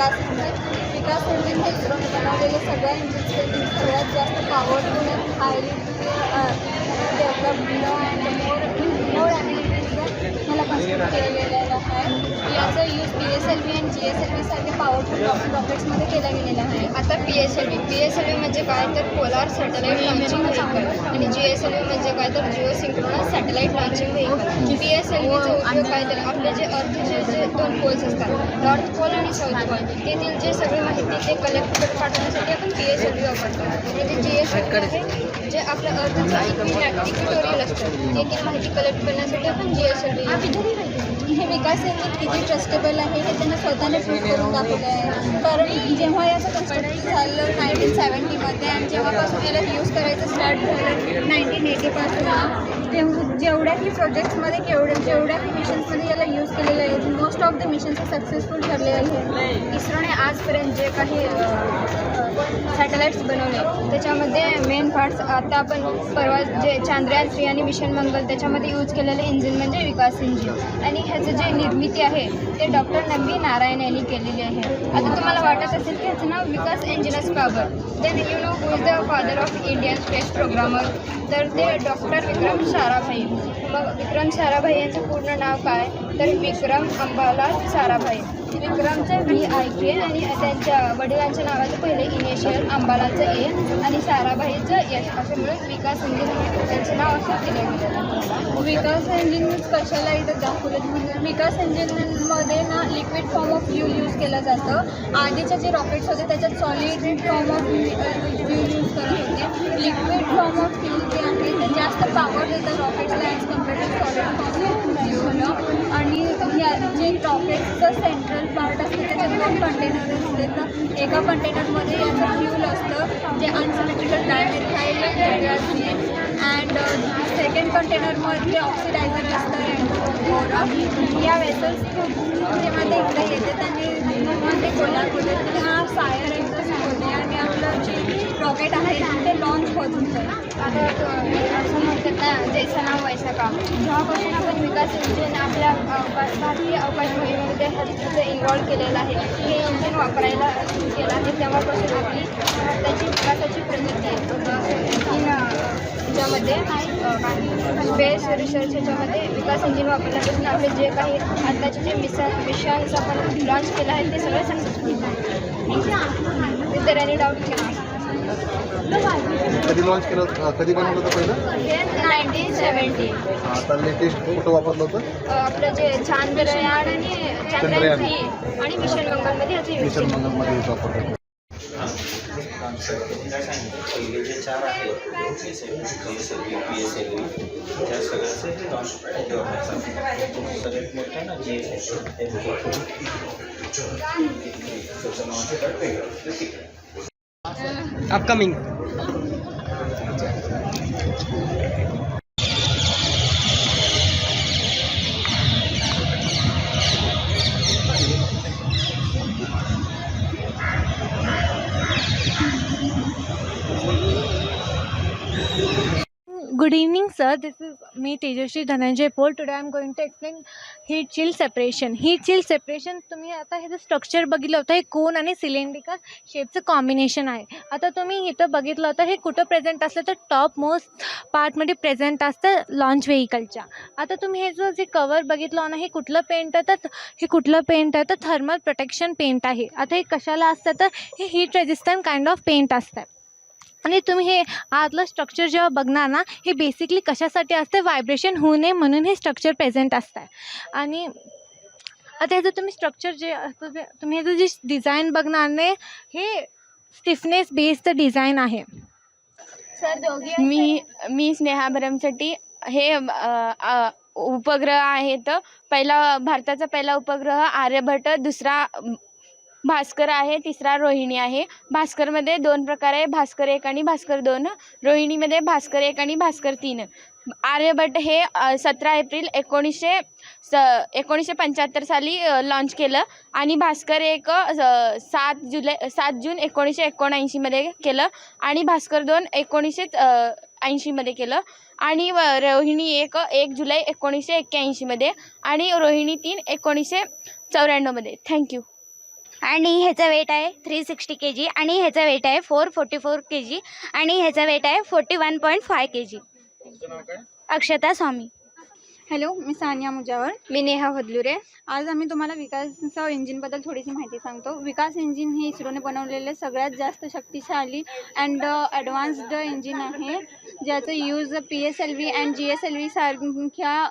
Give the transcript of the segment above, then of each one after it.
Vikas engine Vikas engine हे इस्रोने बनवलेले सगळ्या इंजिन्सपैकी सगळ्यात जास्त powerful and highly develop more more abilities मला कन्स्ट्रक्ट केलेलं आहे. याचा use P S L V आणि जी एस एल व्ही सारखे पॉवरफुल रॉकेट्समध्ये केला गेलेला आहे. आता P S L V P S L V म्हणजे काय? तर पोलार सॅटेलाईट लॉन्चिंग व्हेकल आणि जी एस एल व्ही म्हणजे काय? तर geosynchronous satellite launching vehicle P S L व्हीचा उपयोग काय? तर आपले जे अर्थचे जे दोन पोल्स असतात नॉर्थ पोल आणि साऊथ पोल तेथील जे सगळी माहिती ते कलेक्ट करून पाठवण्यासाठी आपण पी एस एल व्ही वापरतो. आणि जे जी एस एल व्ही आहे जे आपलं अर्थचं इक्विटोरियल असतं तेथील माहिती कलेक्ट करण्यासाठी आपण जी एस एल व्ही हे विकास हे किती ट्रस्टेबल आहे हे त्यांना स्वतःने प्रूफ करून दाखवलं आहे. कारण जेव्हा याचं कन्स्ट्रक्शन झालं नाईन्टीन सेवन्टीमध्ये आणि जेव्हापासून याला यूज करायचं स्टार्ट झालं नाईन्टीन एटीपासून तेव जेवढ्याही प्रोजेक्ट्समध्ये केवढ्या जेवढ्याही मिशन्समध्ये याला यूज केलेलं आहे most of the missions successful ठरले आहे इस्रोने आजपर्यंत जे काही सॅटेलाईट्स बनवले त्याच्यामध्ये मेन पार्ट्स आता आपण परवा जे चांद्रयान थ्री आणि मिशन मंगल त्याच्यामध्ये यूज केलेलं इंजिन म्हणजे विकास इंजिन आणि ह्याचं जे निर्मिती आहे ते डॉक्टर नबी नारायण यांनी केलेली आहे. आता तुम्हाला वाटत असेल की ह्याचं नाव विकास इंजिनच का बरं then you know who is the father of Indian space programmer तर ते डॉक्टर विक्रम साराभाई. मग विक्रम साराभाई यांचं पूर्ण नाव काय? तर विक्रम अंबालाल साराभाई. विक्रमचं व्ही आय के आणि त्यांच्या वडिलांच्या नावाचं पहिले इनिशियल अंबालाचं ए आणि साराभाईचं एस असं मिळून विकास इंजिन त्यांचं नाव असं केलं विकास इंजिन कशाला इथं दाखवलं म्हणजे विकास इंजिनमध्ये ना liquid form of fuel use केलं जातं. आधीचे जे रॉकेट्स होते त्याच्यात solid form of fuel use करत होते. लिक्विड फॉर्म ऑफ फ्यूल जे आहे ते जास्त पॉवर देतं रॉकेट्सला as compare to solid form of fuel आणि जे रॉकेटचं सेंट्रल पार्ट असते त्याच्यात दोन कंटेनर असते. तर एका कंटेनरमध्ये याचं फ्यूल असतं जे अनसिमेट्रिकल डायमेथाईल असते. अँड सेकंड कंटेनरमध्ये ऑक्सिडायझर असतं बोरा या वेसल्स जेव्हा ते इकडे येते त्यांनी ते कोल्हापूर हा फायर एक्झॉस्ट रॉकेट आहे ते लॉन्च होत जाईल आता असं म्हणतात ना जैसा नाव वैसा का जेव्हापासून आपण विकास इंजिन आपल्या भारतीय अवकाश मोहिमेमध्ये त्याचं इन्व्हॉल्व केलेलं आहे हे इंजिन वापरायला केलं आहे तेव्हापासून आपली भारताची विकासाची प्रगती याच्यामध्ये स्पेस रिसर्च ह्याच्यामध्ये विकास इंजिन वापरल्यापासून आपले जे काही आत्ताचे जे मिशन मिशन्स आपण लॉन्च केलं आहे ते सगळं सक्सेसफुल आहे तर एनी डाऊट कधी लॉन्च केलं कधी बनवलं होतं पहिलं? नाईन्टीन सेवन्टी आता लेटेस्ट कुठं वापरलं होतं? आपलं जे चांद्रयान आणि चांद्रयान. चंद्रयान. थ्री आणि मिशन मंगलमध्ये मिशन मंगलमध्ये यूज वापरलं पहिले जे चार आहेत P S L P S L P S L त्या सगळ्याचं हे. लॉन्च सगळ्यात मोठं ना जी एस एल त्याचं लॉन्च वेगळं ते तिकडे upcoming. Good evening, sir. This is me, Tejasvi Dhananjay Paul. Today I am going to explain heat chill separation. Heat chill separation तुम्ही आता हे जे स्ट्रक्चर बघितलं होतं हे कोन आणि सिलेंड्रिकल शेपचं कॉम्बिनेशन आहे आता तुम्ही इथं बघितलं होतं हे कुठं प्रेझेंट असलं तर टॉप मोस्ट पार्टमध्ये प्रेझेंट असतं लॉन्च व्हेकलच्या आता तुम्ही हे जो जे कवर बघितलं ना हे कुठलं पेंट आहे तर हे कुठलं पेंट आहे तर थर्मल प्रोटेक्शन पेंट आहे आता हे कशाला असतं तर हे heat resistant kind of paint असतं आणि तुम्ही हे आतलं स्ट्रक्चर जेव्हा बघणार ना हे बेसिकली कशासाठी असते? व्हायब्रेशन होऊ नये म्हणून हे स्ट्रक्चर प्रेझेंट असतं आणि आता ह्याचं तुम्ही स्ट्रक्चर जे असतं ते तुम्ही ह्याचं जे डिझाईन बघणार नाही हे स्टिफनेस बेस्ड डिझाईन आहे. सर दोघी मी मी स्नेहा भरमसाठी हे उपग्रह आहेत. पहिला भारताचा पहिला उपग्रह आर्यभट्ट दुसरा भास्कर आहे तिसरा रोहिणी आहे. भास्करमध्ये दोन प्रकार आहे भास्कर एक आणि भास्कर दोन. रोहिणीमध्ये भास्कर एक आणि भास्कर तीन. आर्यभट्ट हे सतरा एप्रिल एकोणीसशे स एकोणीसशे पंच्याहत्तर साली लॉन्च केलं. आणि भास्कर एक सात जुलै सात जून एकोणीसशे एकोणऐंशीमध्ये केलं. आणि भास्कर दोन एकोणीसशे ऐंशीमध्ये केलं. आणि व- रोहिणी एक एक जुलै एकोणीसशे एक्क्याऐंशीमध्ये. आणि रोहिणी तीन एकोणीसशे चौऱ्याण्णवमध्ये. थँक्यू आणि ह्याचा वेट आहे थ्री सिक्स्टी के जी आणि ह्याचा वेट आहे four forty four K G आणि ह्याचा वेट आहे forty one point five K G Akshata Swami. Hello मी सानिया मुजावर. मी नेहा हदलुरे. आज आम्ही तुम्हाला विकास इंजिनबद्दल थोडीशी माहिती सांगतो. विकास इंजिन हे इस्रोने बनवलेले सगळ्यात जास्त शक्तिशाली अँड ॲडव्हान्स्ड इंजिन आहे. ज्याचं use P S L V and G S L V सारख्या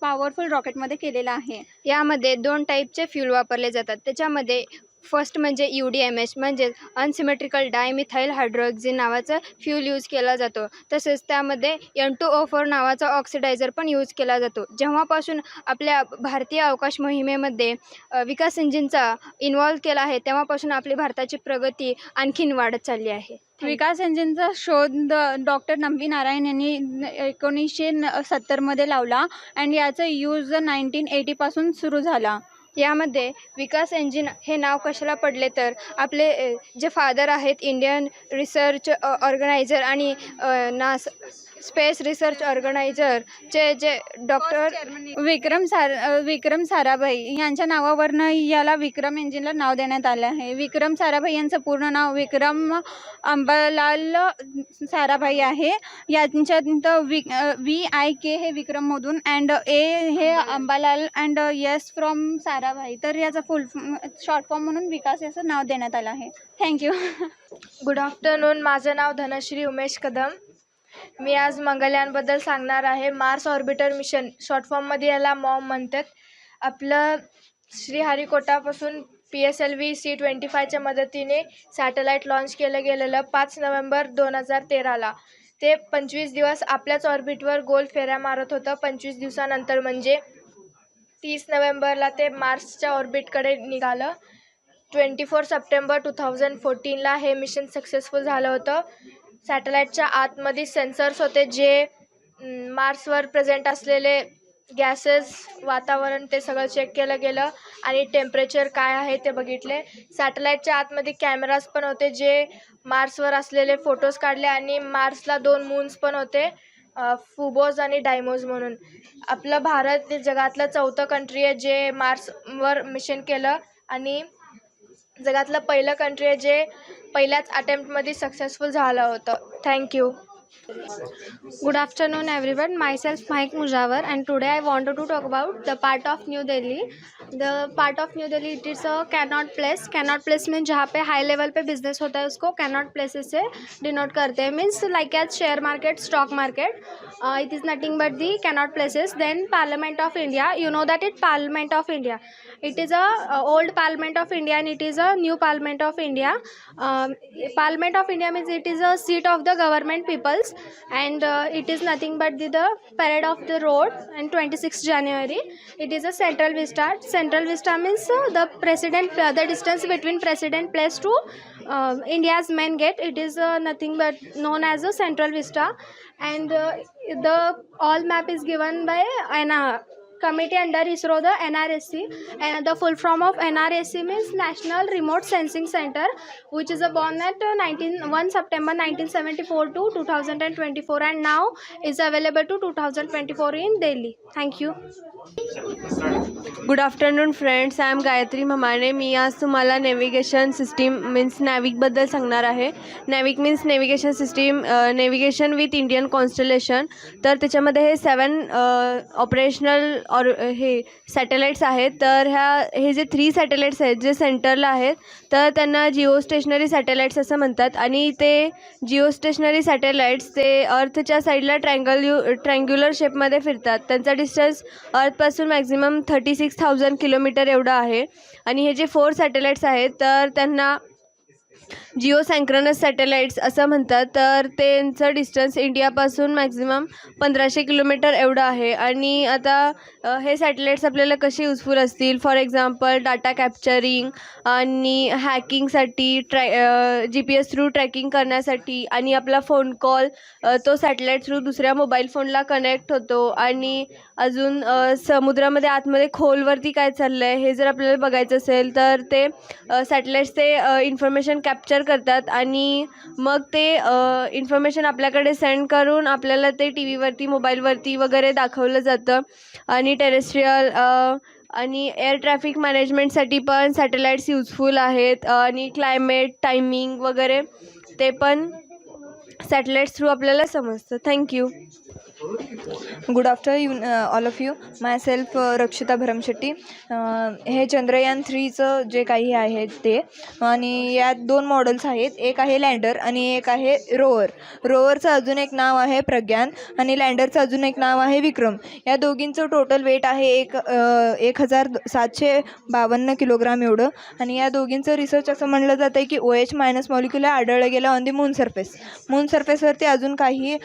पॉवरफुल रॉकेटमध्ये केलेला आहे. यामध्ये दोन टाईपचे फ्यूल वापरले जातात. त्याच्यामध्ये फर्स्ट म्हणजे यू डी एम एच म्हणजेच अनसिमेट्रिकल डायमिथाईल हायड्रोक्झिन नावाचं फ्यूल यूज केला जातो. तसेच त्यामध्ये एन टू ओ फोर नावाचा ऑक्सिडायझर पण यूज केला जातो. जेव्हापासून आपल्या भारतीय अवकाश मोहिमेमध्ये विकास इंजिनचा इन्वॉल्व केला आहे तेव्हापासून आपली भारताची प्रगती आणखीन वाढत चालली आहे. विकास इंजिनचा शोध डॉक्टर नंबी नारायण यांनी एकोणीसशे न सत्तरमध्ये लावला. अँड याचा यूज नाईन्टीन एटीपासून सुरू झाला. यामध्ये विकास इंजिन हे नाव कशाला पडले तर आपले जे फादर आहेत इंडियन रिसर्च ऑर्गनायझर आणि नास स्पेस रिसर्च ऑर्गनायझरचे जे डॉक्टर विक्रम सार विक्रम साराभाई यांच्या नावावरनं याला विक्रम इंजिनला नाव देण्यात आलं आहे. विक्रम साराभाई यांचं पूर्ण नाव विक्रम अंबालाल साराभाई आहे. यांच्यात वि व्ही आय के हे विक्रममधून अँड ए हे Ambalal and yes from Sarabhai. तर याचं फुल शॉर्ट फॉर्म म्हणून विकास याचं नाव देण्यात आलं आहे. थँक्यू गुड आफ्टरनून माझं नाव धनश्री उमेश कदम. मी आज मंगळयानबद्दल सांगणार आहे. मार्स ऑर्बिटर मिशन शॉर्ट फॉर्ममध्ये याला मॉम म्हणतात. आपलं श्रीहरिकोटापासून P S L V C twenty फायच्या मदतीने सॅटेलाईट लॉन्च केलं गेलेलं पाच नोव्हेंबर दोन हजार तेराला. ते पंचवीस दिवस आपल्याच ऑर्बिटवर गोल फेऱ्या मारत होतं. पंचवीस दिवसानंतर म्हणजे तीस नोव्हेंबरला ते मार्सच्या ऑर्बिटकडे निघालं. Twenty four September two thousand फोर्टीनला हे मिशन सक्सेसफुल झालं होतं. सॅटेलाईटच्या आतमध्ये सेन्सर्स होते जे मार्सवर प्रेझेंट असलेले गॅसेस वातावरण ते सगळं चेक केलं गेलं. आणि टेम्परेचर काय आहे ते बघितले. सॅटेलाईटच्या आतमध्ये कॅमेराज पण होते जे मार्सवर असलेले फोटोज काढले आणि मार्सला दोन मून्स पण होते फुबोज आणि डायमोज म्हणून. आपलं भारत हे जगातलं चौथं कंट्री आहे जे मार्सवर मिशन केलं आणि जगातलं पहिलं कंट्री आहे जे पैलाच अटेम्प्टी सक्सेसफुल होता. Thank you good afternoon everyone myself Mike Mujawar and today I want to talk about the part of New Delhi the part of New Delhi it is a Connaught place Connaught place में जहाँ पे हाई level पे business होता है उसको cannot places से denote करते हैं. Means like as share market stock market it is nothing but the Connaught places then parliament of India you know that it parliament of India it is a uh, old parliament of india and it is a new parliament of india. Um, parliament of india means it is a seat of the government peoples and uh, it is nothing but the, the parade of the road and 26th january. It is a central vista. Central vista means uh, the president uh, the distance between president place to uh, india's main gate. It is uh, nothing but known as a central vista. And uh, the all map is given by an uh, committee under ISRO the N R S C the full form of N R S C means national remote sensing centre which is a born at nineteen one September nineteen seventy four two two thousand and twenty four and now is available two two thousand twenty four in Delhi thank you good afternoon friends I am Gayatri Mamane मी आज तुम्हाला navigation system means नॅविकबद्दल सांगणार आहे. NavIC means navigation system navigation with Indian constellation तर त्याच्यामध्ये हे seven operational or हे satellites आहेत तर ह्या हे जे थ्री सॅटेलाईट्स आहेत जे सेंटरला आहेत तर त्यांना जिओ स्टेशनरी सॅटेलाईट्स असं म्हणतात. आणि ते जिओ स्टेशनरी सॅटेलाईट्स ते अर्थच्या साईडला ट्रँगल्यू ट्रँग्युलर शेपमध्ये फिरतात. त्यांचा distance अर्थपासून maximum thirty six thousand kilometre एवढं आहे. आणि हे जे फोर सॅटेलाईट्स आहेत तर त्यांना जिओ सँक्रनस सॅटेलाईट्स असं म्हणतात तर त्यांचं डिस्टन्स इंडियापासून मॅक्झिमम पंधराशे किलोमीटर एवढं आहे. आणि आता हे सॅटेलाईट्स आपल्याला कसे युजफुल असतील? फॉर एक्झाम्पल डाटा कॅप्चरिंग आणि हॅकिंगसाठी ट्रॅ G P S through tracking करण्यासाठी आणि आपला फोन कॉल तो सॅटेलाईट थ्रू दुसऱ्या मोबाईल फोनला कनेक्ट होतो. आणि अजून समुद्रामध्ये आतमध्ये खोलवरती काय चाललं आहे हे जर आपल्याला बघायचं असेल तर ते सॅटेलाईट्स ते इन्फॉर्मेशन कॅप्चर करतात आणि मग ते इन्फॉर्मेशन आपल्याकडे सेंड करून आपल्याला ते टी व्हीवरती मोबाईलवरती वगैरे दाखवलं जातं. आणि टेरेस्ट्रियल आणि एअर ट्रॅफिक मॅनेजमेंटसाठी पण सॅटेलाईट्स युजफुल आहेत. आणि क्लायमेट टायमिंग वगैरे ते पण सॅटेलाईट्स थ्रू आपल्याला समजतं. Thank you good afternoon all of you myself Rakshita Bharamshetti हे चंद्रयान थ्रीचं जे काही आहे ते आणि यात दोन मॉडेल्स आहेत. एक आहे लँडर आणि एक आहे रोवर रोवरचं अजून एक नाव आहे प्रज्ञान आणि लँडरचं अजून एक नाव आहे विक्रम. या दोघींचं टोटल वेट आहे एक एक हजार सातशे बावन्न किलोग्राम एवढं. आणि या दोघींचं रिसर्च असं म्हणलं जातं आहे की ओ एच मायनस मॉलिक्युलर आढळलं गेलं on the moon surface moon सरफेसवरती अजून काही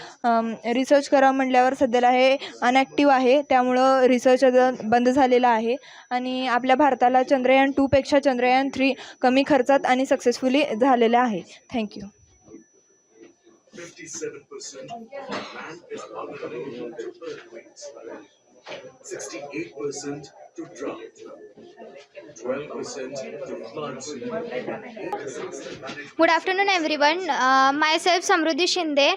रिसर्च करा म्हटल्यावर सध्याला हे अनॲक्टिव्ह आहे. त्यामुळं रिसर्च बंद झालेला आहे. आणि आपल्या भारताला चंद्रयान टूपेक्षा चंद्रयान थ्री कमी खर्चात आणि सक्सेसफुली झालेलं आहे. Thank you good afternoon everyone myself Samruddhi Shinde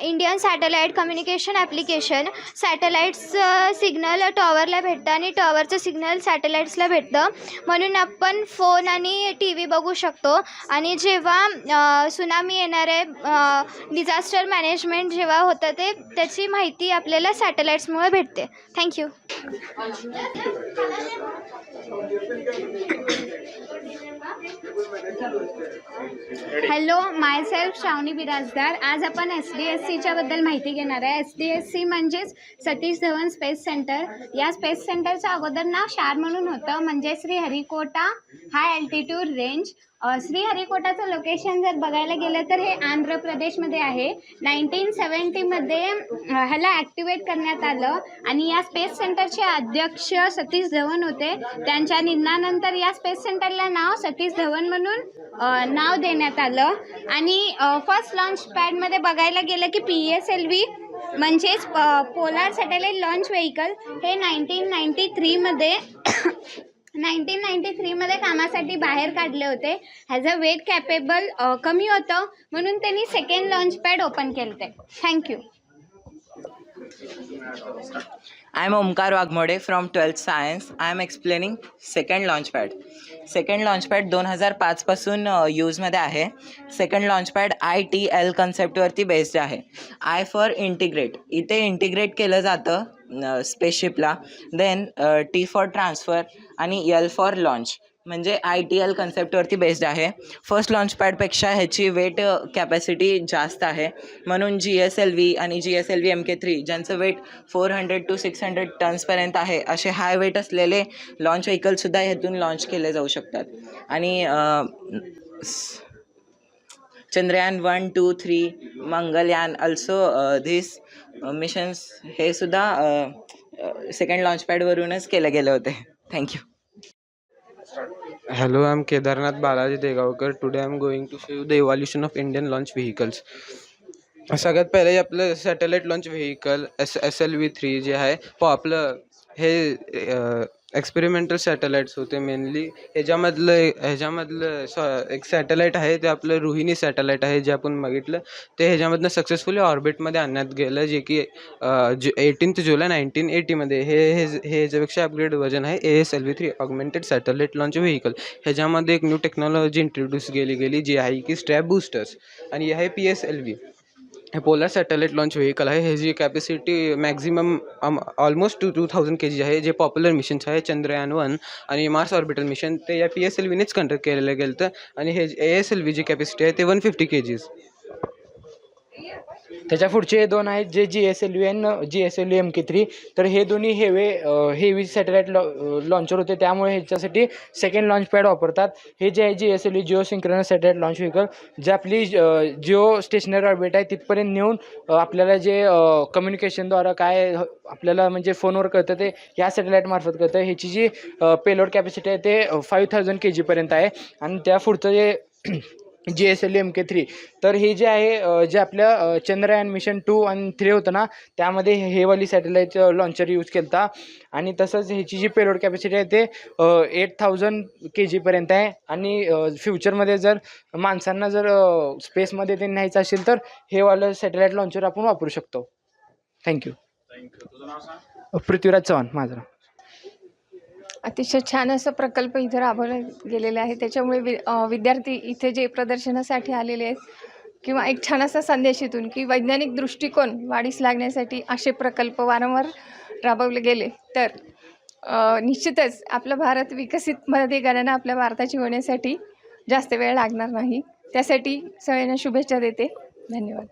Indian satellite communication application सॅटेलाईट्सचं signal टॉवरला भेटतं आणि टॉवरचं सिग्नल सॅटेलाईट्सला भेटतं. म्हणून आपण फोन आणि टी व्ही बघू शकतो. आणि जेव्हा uh, सुनामी येणार आहे uh, डिझास्टर मॅनेजमेंट जेव्हा होतं ते त्याची माहिती आपल्याला सॅटेलाईट्समुळे भेटते. Thank you hello myself Shravani Birajdar आज आपण एस डी एस सीच्याबद्दल माहिती घेणार आहे. एस डी एस सी म्हणजेच सतीश धवन स्पेस सेंटर या स्पेस सेंटरचं अगोदर नाव शार म्हणून होतं. म्हणजे Sriharikota high altitude range श्रीहरिकोटाचं लोकेशन जर बघायला गेलं तर हे आंध्र प्रदेशमध्ये आहे. नाईन्टीन सेवन्टीमध्ये ह्याला ॲक्टिवेट करण्यात आलं. आणि या स्पेस सेंटरचे अध्यक्ष सतीश धवन होते. त्यांच्या निधनानंतर या स्पेस सेंटरला नाव सतीश धवन म्हणून नाव देण्यात आलं. आणि फर्स्ट लॉन्च पॅडमध्ये बघायला गेलं की पी एस एल व्ही म्हणजेच पोलार सॅटेलाईट लॉन्च व्हेकल हे नाईन्टीन नाईन्टी थ्रीमध्ये नाईन्टीन नाईन्टी थ्रीमध्ये कामासाठी बाहेर काढले होते. ह्याचं वेट कॅपेबल कमी होतं. म्हणून त्यांनी सेकंड लॉन्च पॅड ओपन केलं ते thank you I am Omkar Waghmode from twelfth science I am explaining second launchpad second launchpad दोन हजार पाचपासून यूजमध्ये आहे. Second launchpad I T L कन्सेप्टवरती based आहे. आय फॉर इंटिग्रेट इथे इंटिग्रेट केलं जातं. स्पेसशिपला देन टी फॉर ट्रान्सफर आणि यल फॉर लॉन्च म्हणजे आय टी एल कन्सेप्टवरती बेस्ड आहे. फर्स्ट लॉन्चपॅडपेक्षा ह्याची वेट कॅपॅसिटी जास्त आहे. म्हणून जी एस एल व्ही आणि G S L V M K three ज्यांचं weight four hundred to six hundred टन्सपर्यंत आहे असे हाय वेट असलेले लॉन्च व्हेकलसुद्धा ह्यातून लॉन्च केले जाऊ शकतात. आणि स- Chandrayaan one two three Mangalyaan also this missions हे सुद्धा सेकंड लॉन्चपॅडवरूनच केले गेले होते. Thank you hello I am Kedarnath Balaji Degaonkar. Today I am going to show the evolution of Indian launch vehicles सगळ्यात पहिले आपलं satellite launch vehicle S S L V three जे आहे प आपलं हे uh, एक्सपेरिमेंटल सॅटेलाईट्स होते mainly ह्याच्यामधलं ह्याच्यामधलं सॉ एक सॅटेलाईट आहे ते आपलं रोहिणी सॅटेलाईट आहे जे आपण बघितलं. ते ह्याच्यामधनं सक्सेसफुली ऑर्बिटमध्ये आणण्यात गेलं जे की जु एटीन्थ जुलै नाईन्टीन एटीमध्ये हे हे हे ह्याच्यापेक्षा अपग्रेड वर्जन आहे A S L V three augmented satellite launch vehicle ह्याच्यामध्ये एक न्यू टेक्नॉलॉजी इंट्रोड्यूस केली गेली जी आहे की स्ट्रॅप बूस्टर्स आणि हे आहे P S L V polar satellite launch vehicle आहे. ह्याची capacity maximum almost two two thousand K G um, आहे. जे पॉप्युलर मिशन्स आहे चंद्रयान वन आणि मार्स ऑर्बिटल मिशन ते या पी एस एल व्हीनेच कंडक्ट केलेलं गेलं तर आणि हे A S L V G capacity आहे ते वन फिफ्टी के जीज त्याच्या पुढचे हे दोन आहेत जे G S L U N G S L U M K three तर हे दोन्ही हेवे हेवी सॅटेलाईट लॉ लॉन्चर होते. त्यामुळे ह्याच्यासाठी सेकंड लॉन्च पॅड वापरतात. हे जे आहे G S L U geosynchronous satellite launch vehicle जे आपली जिओ स्टेशनरी ऑर्बिट आहे तिथपर्यंत नेऊन आपल्याला जे कम्युनिकेशनद्वारा काय आपल्याला म्हणजे फोनवर कळतं ते या सॅटेलाईटमार्फत कळतं. ह्याची जी पेलोड कॅपॅसिटी आहे ते फाईव्ह थाउजंड के जीपर्यंत आहे. आणि त्या पुढचं जे G S L M K three तर हे जे आहे जे आपल्या अ, चंद्रयान मिशन टू आणि थ्री होतं ना त्यामध्ये हे हेवाली सॅटेलाईट लॉन्चर यूज केलं होता आणि तसंच ह्याची जी पेलोड कॅपॅसिटी आहे ते एट थाउजंड के जीपर्यंत आहे. आणि फ्युचरमध्ये जर माणसांना जर स्पेसमध्ये ते न्यायचं असेल तर हे वालं सॅटेलाईट लॉन्चर आपण वापरू शकतो. थँक्यू पृथ्वीराज चव्हाण माझं अतिशय छान असा प्रकल्प इथं राबवला गेलेला आहे. त्याच्यामुळे वि विद्यार्थी इथे जे प्रदर्शनासाठी आलेले आहेत किंवा एक छान असा संदेश इथून की वैज्ञानिक दृष्टिकोन वाढीस लागण्यासाठी असे प्रकल्प वारंवार राबवले गेले. तर निश्चितच आपला भारत विकसित मध्ये गणना आपल्या भारताची होण्यासाठी जास्त वेळ लागणार नाही. त्यासाठी सगळ्यांना शुभेच्छा देते. धन्यवाद.